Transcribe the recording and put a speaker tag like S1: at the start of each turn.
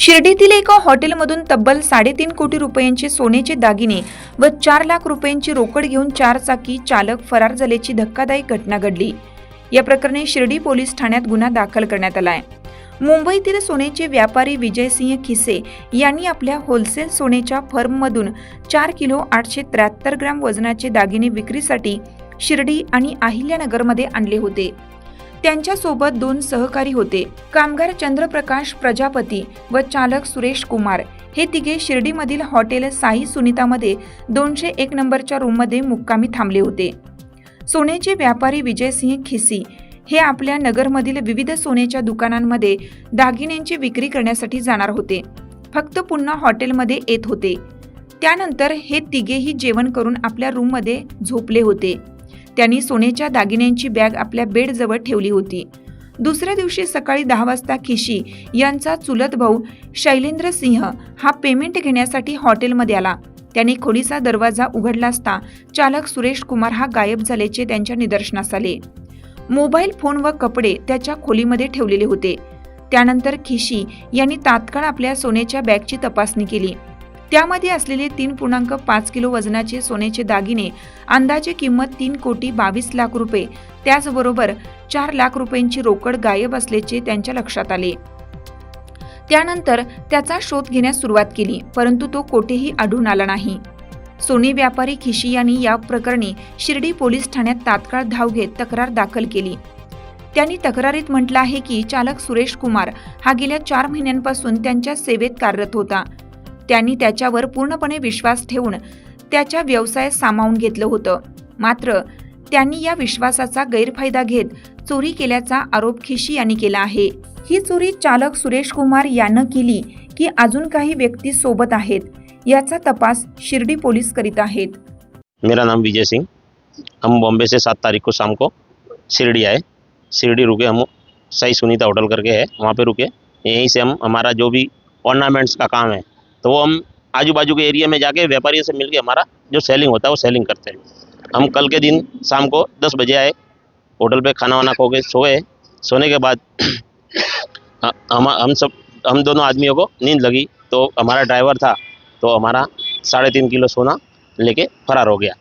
S1: शिर्डीतील एका हॉटेलमधून तब्बल साडेतीन कोटी रुपयांचे सोन्याचे दागिने व चार लाख रुपयांची रोकड घेऊन चार चाकी चालक फरार झाल्याची धक्कादायक घटना घडली. या प्रकरणी शिर्डी पोलीस ठाण्यात गुन्हा दाखल करण्यात आलाय मुंबईतील सोन्याचे व्यापारी विजयसिंह खिसे यांनी आपल्या होलसेल सोन्याच्या फर्ममधून चार किलो आठशे त्र्याहत्तर ग्रॅम वजनाचे दागिने विक्रीसाठी शिर्डी आणि अहिल्यानगरमध्ये आणले होते. त्यांच्यासोबत दोन सहकारी होते. कामगार चंद्रप्रकाश प्रजापती व चालक सुरेश कुमार. हे तिघे शिर्डीमधील हॉटेल साई सुनीतामध्ये दोनशे एक नंबरच्या रूममध्ये मुक्कामी थांबले होते. सोन्याचे व्यापारी विजयसिंह खिसी हे आपल्या नगरमधील विविध सोन्याच्या दुकानांमध्ये दागिन्यांची विक्री करण्यासाठी जाणार होते. फक्त पुन्हा हॉटेलमध्ये येत होते. त्यानंतर हे तिघेही जेवण करून आपल्या रूममध्ये झोपले होते. त्यांनी सोन्याच्या दागिन्यांची बॅग आपल्या बेडजवळ ठेवली होती. दुसऱ्या दिवशी सकाळी दहा वाजता खिशी यांचा चुलत भाऊ शैलेंद्र सिंह हा पेमेंट घेण्यासाठी हॉटेलमध्ये आला. त्याने खोलीचा दरवाजा उघडला असता चालक सुरेश कुमार हा गायब झाल्याचे त्यांच्या निदर्शनास आले. मोबाईल फोन व कपडे त्याच्या खोलीमध्ये ठेवलेले होते. त्यानंतर खिशी यांनी तात्काळ आपल्या सोन्याच्या बॅगची तपासणी केली. त्यामध्ये असलेले तीन पूर्णांक पाच किलो वजनाचे सोन्याचे दागिने अंदाजे किंमत तीन कोटी बावीस लाख रुपये. त्याचबरोबर चार लाख रुपयांची रोकड गायब असल्याचे त्यांच्या लक्षात आले. त्यानंतर त्याचा शोध घेण्यास सुरुवात केली परंतु तो कोठेही आढळून आला नाही. सोने व्यापारी खिशी यांनी या प्रकरणी शिर्डी पोलीस ठाण्यात तात्काळ धाव घेत तक्रार दाखल केली. त्यांनी तक्रारीत म्हटलं आहे की चालक सुरेश कुमार हा गेल्या चार महिन्यांपासून त्यांच्या सेवेत कार्यरत होता. त्यांनी त्याच्यावर पूर्णपणे विश्वास ठेवून त्याच्या व्यवसायात सामावून घेतलं होतं. मात्र त्यांनी या विश्वासाचा गैरफायदा घेत चोरी केल्याचा आरोप खिशी यांनी केला आहे. ही चोरी चालक सुरेश कुमार यानं केली की अजून काही व्यक्ती सोबत आहेत याचा तपास शिर्डी पोलीस करीत आहेत.
S2: मेरा नाम विजय सिंह. हम बॉम्बे से सात तारीख को शाम को शिरडी आए। शिरडी रुके हम सही सुनीता होटल करके है वहाँ पे रुके। यहीं से हम हमारा जो भी ऑर्नामेंट्स का काम है तो वो हम आजू बाजू के एरिया में जाके व्यापारियों से मिलके हमारा जो सेलिंग होता है, वो सेलिंग करते हैं। हम कल के दिन शाम को दस बजे आए, होटल पे खाना वाना खो के सोए। सोने के बाद हम हम सब, हम दोनों आदमियों को नींद लगी तो हमारा ड्राइवर था तो हमारा साढ़े तीन किलो सोना लेके फरार हो गया।